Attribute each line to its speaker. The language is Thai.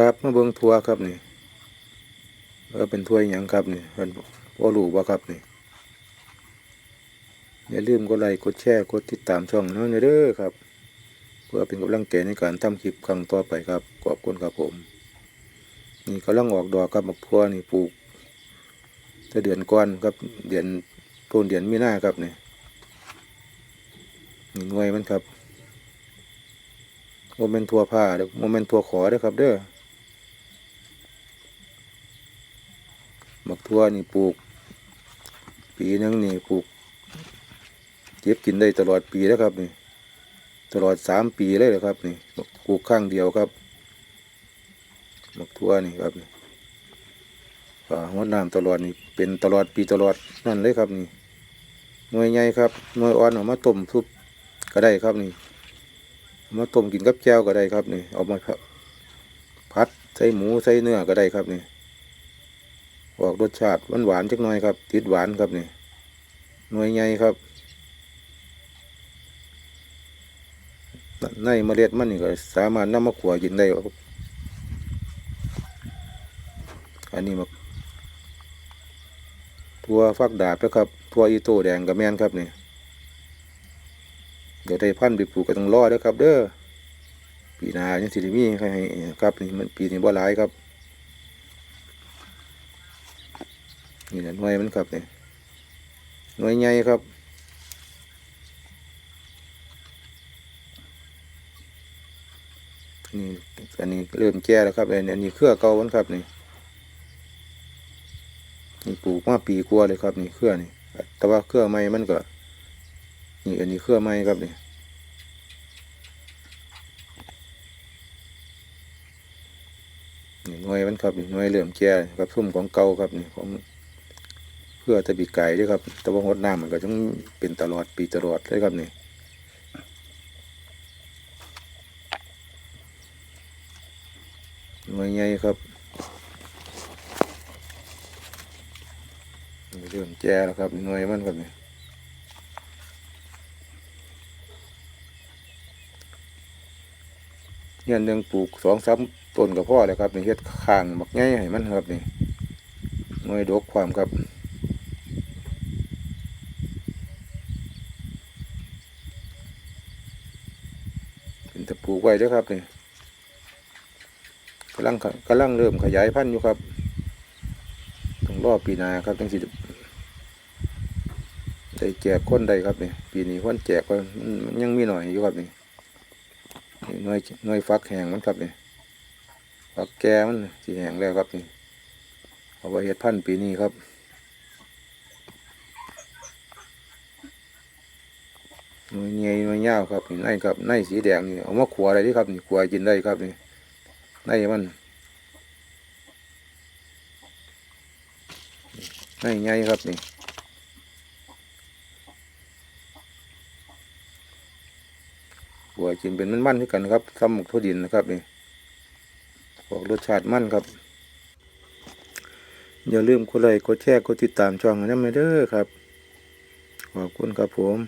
Speaker 1: ครับมาเบิ่งทัวร์ครับนี่ว่าเป็นทัวร์หยังครับนี่เพิ่นบ่รู้บ่ครับนี่อย่าลืมกดไลค์กดแชร์กดติดตามช่องน้องเด้อครับ เพื่อเป็นกำลังใจในการทำคลิปครั้งต่อไปครับขอบคุณครับผม นี่กำลังออกดอกครับบักพัวนี่ปลูกแต่เดือนก่อนครับเดือนต้นเดือนมีนาครับนี่นี่หน่วยมันครับโมเมนทัวผ้าเด้อโมเมนทัวขอเด้อครับเด้อ บักทั่วนี่ปลูก ปีนึงนี่ปลูก เก็บกินได้ตลอดปีแล้วครับนี่ ตลอดสามปีเลยเหรอครับ นี่ปลูกข้างเดียวครับหมกทั่วนี่ครับนี่ฝ่าหัวน้ำตลอดนี่เป็นตลอดปีตลอดนั่นเลยครับนี่หน่วยใหญ่ครับหน่วยอ่อนเอามาต้มทุบก็ได้ครับนี่มาต้มกินกับแจ่วก็ได้ครับนี่ เอามาพัดใส่หมูใส่เนื้อก็ได้ครับนี่ ออกรสชาติหวานหวานๆจักหน่อยครับ ติดหวานครับนี่หน่วยใหญ่ครับในเมล็ดมันนี่ก็สามารถนำมาขัวกินได้ครับอันนี้มาทัวฟักดาบนะครับทัวอีโต้แดงกับแมนครับนี่เดี๋ยวได้พันธุ์ไปปลูกก็ต้องรอด้อครับ เด้อปีหน้ายังสิได้มีให้ครับนี่มันปีนี้บ่หลายครับ นี่นะหน่วยมันครับนี่หน่วยใหญ่ครับนี่อันนี้เริ่มแก่แล้วครับอันอันนี้เครือเก่ามันครับนี่นี่ปลูกมาปีกว่าเลยครับนี่เครือนี่ แต่ว่าเครือใหม่มันก็นี่อันนี้เครือใหม่ครับนี่นี่หน่วยมันครับนี่หน่วยเริ่มแก่ครับซุ่มของเก่าครับนี่ของ เครือตะบีไก่ด้วยครับแต่ว่าหดน้ำมันก็ต้องเป็นตลอดปีตลอดเลยครับนี่หน่วยใหญ่ครับเริ่มแก่แล้วครับหน่วยมันครับนี่เงี้ยหนึ่งปลูกสองสามต้นกับพ่อเลยครับนี่เฮ็ดข้างบักใหญ่ให้มันครับนี่หน่วยดกความครับ เป็นตะปลูกไว้เด้วยครับนี่กำลังกำลังเริ่มขยายพันธุ์อยู่ครับต้องรอปีนาครับจังสิได้แจกคนได้ครับนี่ปีนี้คนแจกก็มันยังมีหน่อยอยู่ครับนี่ยหน่วยหน่วยฟักแห้งมันครับนี่ฟักแก่มันสีแห้งแล้วครับนี่เอาไว้เฮ็ดพันธุ์ปีนี้ครับ หน่วยเงยหน่วยาวครับนี่ในครับในสีแดงนี่เอามาขัวอะไรที่ครับนี่ขัวกินได้ครับนี่ในมันในไงครับนี่หัวกินเป็นมันๆด้วยกันครับซ้ำหมกทั่วดินนะครับนี่บอกรสชาติมันครับอย่าลืมกดไลค์กดแชร์กดติดตามช่องให้น้ำเด้อครับ ขอบคุณครับผม